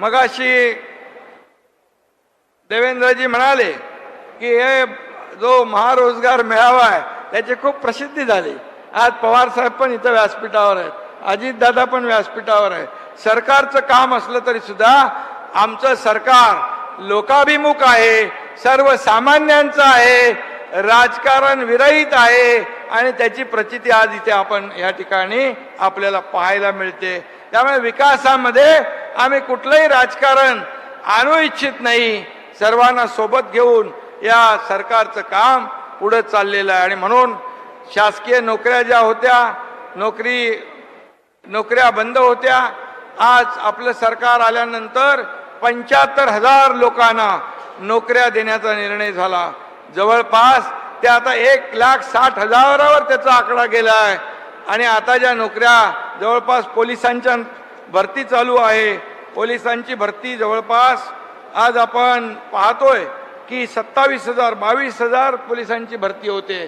मगाशी देवेंद्रजी म्हणाले की हे जो महारोजगार मेळावा आहे त्याची खूप प्रसिद्धी झाली. आज पवार साहेब पण इथं व्यासपीठावर आहेत. अजितदादा पण व्यासपीठावर आहे सरकारचं काम असलं तरी सुद्धा आमचं सरकार लोकाभिमुख आहे सर्वसामान्यांचं आहे राजकारण विरहित आहे आणि त्याची प्रचिती आज इथे आपण या ठिकाणी आपल्याला पाहायला मिळते. त्यामुळे विकासामध्ये आम्ही कुठलंही राजकारण आणू इच्छित नाही. सर्वांना सोबत घेऊन या सरकारचं काम पुढे चाललेलं आहे. आणि म्हणून शासकीय नोकऱ्या ज्या होत्या नोकरी नोकऱ्या बंद होत्या. आज आपलं सरकार आल्यानंतर पंच्याहत्तर हजार लोकांना नोकऱ्या देण्याचा निर्णय झाला. जवळपास ते आता एक लाख साठ हजारावर त्याचा आकडा गेला आहे आणि आता ज्या नोकऱ्या जवळपास पोलिसांच्या भरती चालू आहे. पोलिसांची भरती जवळपास आज आपण पाहतोय की सत्तावीस हजार बावीस हजार पोलिसांची भरती होते.